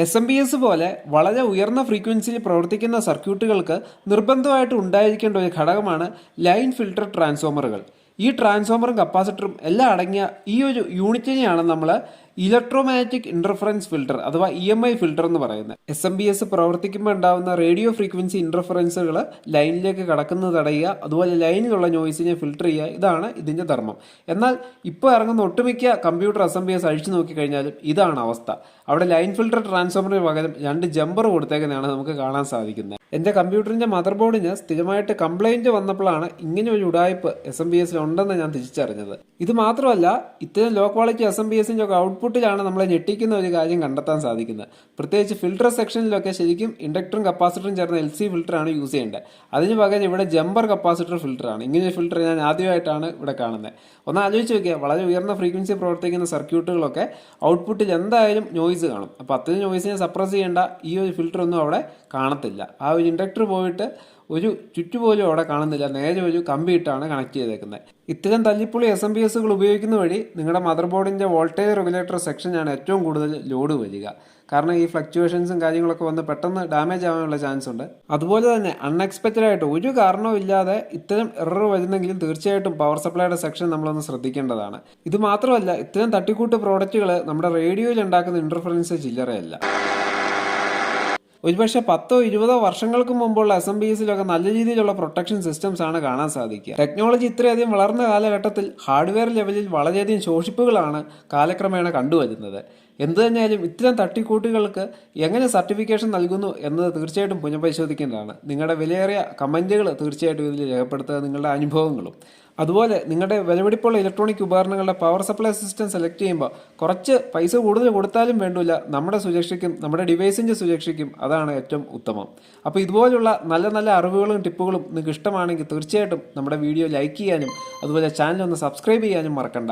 S M B S പോലെ വളരെ ഉയർന്ന ഫ്രീക്വൻസിയിൽ പ്രവർത്തിക്കുന്ന സർക്യൂട്ടുകൾക്ക് നിർബന്ധമായിട്ട് ഉണ്ടായിരിക്കേണ്ട ഒരു ഘടകമാണ് ലൈൻ ഫിൽട്ടർ ട്രാൻസ്ഫോമറുകൾ ഈ ട്രാൻസ്ഫോമറും കപ്പാസിറ്ററും എല്ലാം അടങ്ങിയ ഈ ഒരു യൂണിറ്റിനെയാണ് നമ്മൾ ഇലക്ട്രോമാഗ്നറ്റിക് ഇന്റർഫറൻസ് ഫിൽട്ടർ അഥവാ ഇ എം ഐ ഫിൽട്ടർ എന്ന് പറയുന്നത്. എസ് എം ബി എസ് പ്രവർത്തിക്കുമ്പോൾ ഉണ്ടാകുന്ന റേഡിയോ ഫ്രീക്വൻസി ഇന്റർഫറൻസുകൾ ലൈനിലേക്ക് കടക്കുന്നത് തടയുക അതുപോലെ ലൈനിലുള്ള നോയ്സിനെ ഫിൽട്ടർ ചെയ്യുക ഇതാണ് ഇതിന്റെ ധർമ്മം. എന്നാൽ ഇപ്പോൾ ഇറങ്ങുന്ന ഒട്ടുമിക്ക computer S M P S അഴിച്ചു നോക്കിക്കഴിഞ്ഞാലും ഇതാണ് അവസ്ഥ. അവിടെ ലൈൻ ഫിൽട്ടർ ട്രാൻസ്ഫോമറിന് പകരം രണ്ട് ജമ്പർ കൊടുത്തേക്കുന്നതാണ് നമുക്ക് കാണാൻ സാധിക്കുന്നത്. എന്റെ കമ്പ്യൂട്ടറിന്റെ മദർ ബോർഡിന് സ്ഥിരമായിട്ട് കംപ്ലൈന്റ് വന്നപ്പോഴാണ് ഇങ്ങനെ ഒരു ഉടായ്പ് എസ് എം ബി എസിൽ ഉണ്ടെന്ന് ഞാൻ തിരിച്ചറിഞ്ഞത്. ഇത് മാത്രമല്ല ഇത്തരം low quality S M P എസിന്റെ ഒക്കെ ഔട്ട്പുട്ടിലാണ് നമ്മളെ ഞെട്ടിക്കുന്ന ഒരു കാര്യം കണ്ടെത്താൻ സാധിക്കുന്നത്. പ്രത്യേകിച്ച് ഫിൽട്ടർ സെക്ഷനിലൊക്കെ ശരിക്കും ഇൻഡക്ടറും കപ്പാസിറ്ററും ചേർന്ന എൽ സി ഫിൽറ്ററാണ് യൂസ് ചെയ്യേണ്ടത്. അതിന് പകരം ഇവിടെ ജമ്പർ കപ്പാസിറ്റർ ഫിൽറ്ററാണ് ഇങ്ങനെ ഫിൽറ്റർ ഞാൻ ആദ്യമായിട്ടാണ് ഇവിടെ കാണുന്നത്. ഒന്ന് ആലോചിച്ച് നോക്കിയാൽ വളരെ ഉയർന്ന ഫ്രീക്വൻസി പ്രവർത്തിക്കുന്ന സർക്യൂട്ടുകളൊക്കെ ഔട്ട്പുട്ടിൽ എന്തായാലും നോയ്സ് കാണും. അപ്പോൾ അത്തരം നോയ്സിനെ സപ്രസ് ചെയ്യേണ്ട ഈ ഒരു ഫിൽറ്റർ ഒന്നും അവിടെ കാണത്തില്ല. ആ ഒരു ഇൻഡക്ടർ പോയിട്ട് ഒരു ചുറ്റുപോലും അവിടെ കാണുന്നില്ല. നേരെ ഒരു കമ്പി ഇട്ടാണ് കണക്ട് ചെയ്തേക്കുന്നത്. ഇത്തരം തല്ലിപ്പൊളി എസ് എം ബി എസുകൾ ഉപയോഗിക്കുന്ന വഴി നിങ്ങളുടെ മദർ ബോർഡിന്റെ വോൾട്ടേജ് റെഗുലേറ്റർ സെക്ഷനാണ് ഏറ്റവും കൂടുതൽ ലോഡ് വരിക. കാരണം ഈ ഫ്ലക്ച്വേഷൻസും കാര്യങ്ങളൊക്കെ വന്ന് പെട്ടെന്ന് ഡാമേജ് ആവാനുള്ള ചാൻസ് ഉണ്ട്. അതുപോലെ തന്നെ അൺഎക്സ്പെക്റ്റഡ് ആയിട്ട് ഒരു കാരണവും ഇല്ലാതെ ഇത്തരം എറർ വരുന്നെങ്കിലും തീർച്ചയായിട്ടും പവർ സപ്ലൈയുടെ സെക്ഷൻ നമ്മളൊന്ന് ശ്രദ്ധിക്കേണ്ടതാണ്. ഇത് മാത്രമല്ല ഇത്തരം തട്ടിക്കൂട്ട് പ്രോഡക്റ്റുകൾ നമ്മുടെ റേഡിയോയിൽ ഉണ്ടാക്കുന്ന ഇന്റർഫറൻസ് ചില്ലറയല്ല. ഒരുപക്ഷെ പത്തോ ഇരുപതോ വർഷങ്ങൾക്ക് മുമ്പുള്ള എസ് എം ബി എസിലൊക്കെ നല്ല രീതിയിലുള്ള പ്രൊട്ടക്ഷൻ സിസ്റ്റംസ് ആണ് കാണാൻ സാധിക്കുക. ടെക്നോളജി ഇത്രയധികം വളർന്ന കാലഘട്ടത്തിൽ ഹാർഡ്വെയർ ലെവലിൽ വളരെയധികം ശോഷിപ്പുകളാണ് കാലക്രമേണ കണ്ടുവരുന്നത്. എന്തു തന്നെയായാലും ഇത്തരം തട്ടിക്കൂട്ടുകൾക്ക് എങ്ങനെ സർട്ടിഫിക്കേഷൻ നൽകുന്നു എന്നത് തീർച്ചയായിട്ടും പുനഃപരിശോധിക്കേണ്ടതാണ്. നിങ്ങളുടെ വിലയേറിയ കമന്റുകൾ തീർച്ചയായിട്ടും ഇതിൽ രേഖപ്പെടുത്തുക നിങ്ങളുടെ അനുഭവങ്ങളും. അതുപോലെ നിങ്ങളുടെ വിലപിടിപ്പുള്ള ഇലക്ട്രോണിക് ഉപകരണങ്ങളുടെ പവർ സപ്ലൈ സിസ്റ്റം സെലക്ട് ചെയ്യുമ്പോൾ കുറച്ച് പൈസ കൂടുതൽ കൊടുത്താലും വേണ്ടില്ല നമ്മുടെ സുരക്ഷയ്ക്കും നമ്മുടെ ഡിവൈസിന്റെ സുരക്ഷയ്ക്കും അതാണ് ഏറ്റവും ഉത്തമം. അപ്പോൾ ഇതുപോലുള്ള നല്ല നല്ല അറിവുകളും ടിപ്പുകളും നിങ്ങൾക്ക് ഇഷ്ടമാണെങ്കിൽ തീർച്ചയായിട്ടും നമ്മുടെ വീഡിയോ ലൈക്ക് ചെയ്യാനും അതുപോലെ ചാനൽ ഒന്ന് സബ്സ്ക്രൈബ് ചെയ്യാനും മറക്കണ്ട.